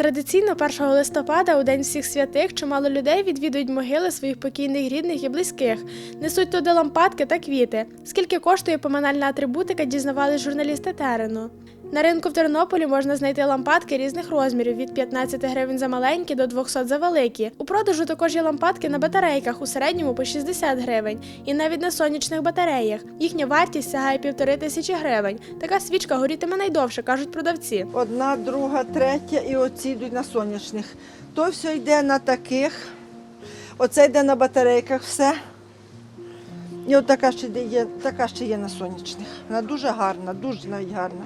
Традиційно 1 листопада, у День всіх святих, чимало людей відвідують могили своїх покійних рідних і близьких, несуть туди лампадки та квіти. Скільки коштує поминальна атрибутика, дізнавались журналісти терену. На ринку в Тернополі можна знайти лампадки різних розмірів від 15 гривень за маленькі до 200 за великі. У продажу також є лампадки на батарейках у середньому по 60 гривень, і навіть на сонячних батареях. Їхня вартість сягає півтори тисячі гривень. Така свічка горітиме найдовше, кажуть продавці. Одна, друга, третя і оці йдуть на сонячних. То все йде на таких, оце йде на батарейках все. І от така ще є, така ще є на сонячних. Вона дуже гарна, дуже навіть гарна.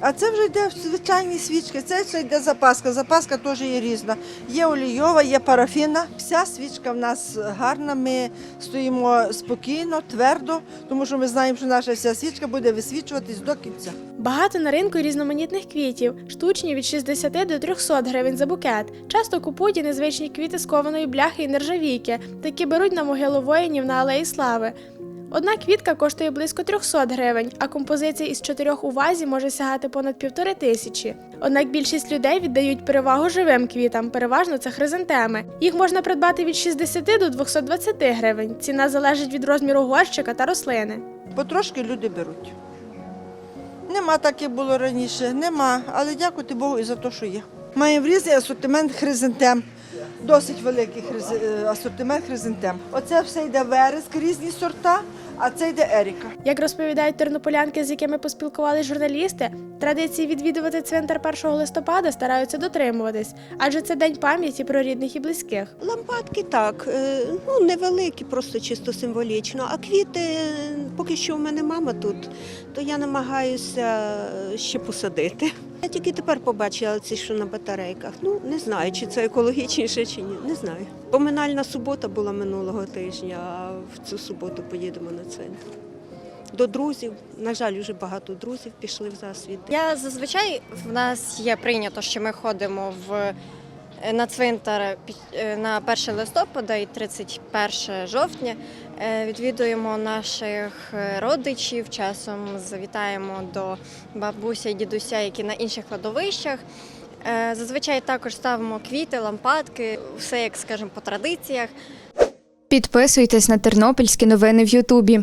А це вже йде звичайні свічки. Це все йде запаска. Запаска теж є різна. Є олійова, є парафінна. Вся свічка в нас гарна. Ми стоїмо спокійно, твердо, тому що ми знаємо, що наша вся свічка буде висвічуватись до кінця. Багато на ринку різноманітних квітів, штучні від 60 до 300 гривень за букет. Часто купують і незвичні квіти з кованої бляхи і нержавійки, такі беруть на могилу воїнів на алеї слави. Одна квітка коштує близько 300 гривень, а композиція із чотирьох у вазі може сягати понад півтори тисячі. Однак більшість людей віддають перевагу живим квітам, переважно це хризантеми. Їх можна придбати від 60 до 220 гривень. Ціна залежить від розміру горщика та рослини. Потрошки люди беруть. Нема так, як було раніше, нема, але дякувати Богу і за те, що є. Маємо різний асортимент хризантем. Досить великий е, асортимент хризантем. Оце все йде вереск, різні сорта, а це йде еріка. Як розповідають тернополянки, з якими поспілкувалися журналісти, традиції відвідувати цвинтар 1 листопада стараються дотримуватись, адже це день пам'яті про рідних і близьких. Лампадки так, е, ну невеликі, просто чисто символічно. А квіти, поки що в мене мама тут, то я намагаюся е, ще посадити. Я тільки тепер побачила ці, що на батарейках. Ну не знаю, чи це екологічніше, чи ні. Не знаю. Поминальна субота була минулого тижня, а в цю суботу поїдемо на центр. До друзів. На жаль, вже багато друзів пішли в засвіт. Я зазвичай в нас є прийнято, що ми ходимо в на цвинтар е, на 1 листопада і 31 жовтня. Е, Відвідуємо наших е, родичів, часом завітаємо до бабуся і дідуся, які на інших кладовищах. Е, Зазвичай також ставимо квіти, лампадки, все як скажімо, по традиціях. Підписуйтесь на тернопільські новини в Ютубі.